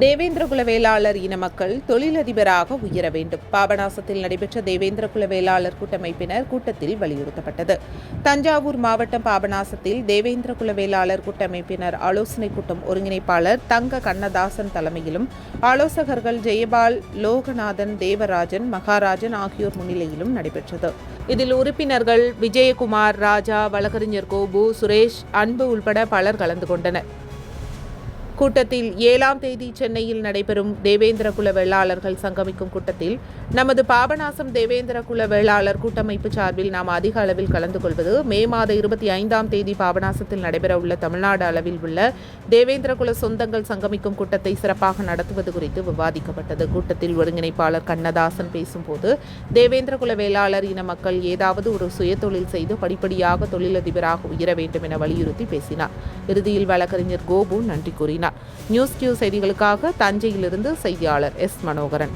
தேவேந்திரகுல வேளாளர் இன மக்கள் தொழிலதிபராக உயர வேண்டும். பாபநாசத்தில் நடைபெற்ற தேவேந்திரகுல வேளாளர் கூட்டமைப்பினர் கூட்டத்தில் வலியுறுத்தப்பட்டது. தஞ்சாவூர் மாவட்டம் பாபநாசத்தில் தேவேந்திரகுல வேளாளர் கூட்டமைப்பினர் ஆலோசனைக் கூட்டம் ஒருங்கிணைப்பாளர் தங்க கண்ணதாசன் தலைமையிலும் ஆலோசகர்கள் ஜெயபால் லோகநாதன் தேவராஜன் மகாராஜன் ஆகியோர் முன்னிலையிலும் நடைபெற்றது. இதில் உறுப்பினர்கள் விஜயகுமார் ராஜா வழக்கறிஞர் கோபு சுரேஷ் அன்பு உள்பட பலர் கலந்து கொண்டனர். கூட்டத்தில் ஏழாம் தேதி சென்னையில் நடைபெறும் தேவேந்திர குல வேளாளர்கள் சங்கமிக்கும் கூட்டத்தில் நமது பாபநாசம் தேவேந்திர குல வேளாளர் கூட்டமைப்பு சார்பில் நாம் அதிக அளவில் கலந்து கொள்வது மே மாத இருபத்தி ஐந்தாம் தேதி பாபநாசத்தில் நடைபெறவுள்ள தமிழ்நாடு அளவில் உள்ள தேவேந்திர குல சொந்தங்கள் சங்கமிக்கும் கூட்டத்தை சிறப்பாக நடத்துவது குறித்து விவாதிக்கப்பட்டது. கூட்டத்தில் ஒருங்கிணைப்பாளர் கண்ணதாசன் பேசும்போது தேவேந்திர குல வேளாளர் இன மக்கள் ஏதாவது ஒரு சுயதொழில் செய்து படிப்படியாக தொழிலதிபராக உயர வேண்டும் என வலியுறுத்தி பேசினார். இறுதியில் வழக்கறிஞர் கோபு நன்றி கூறினார். நியூஸ் கியூ செய்திகளுக்காக தஞ்சையிலிருந்து செய்தியாளர் எஸ் மனோகரன்.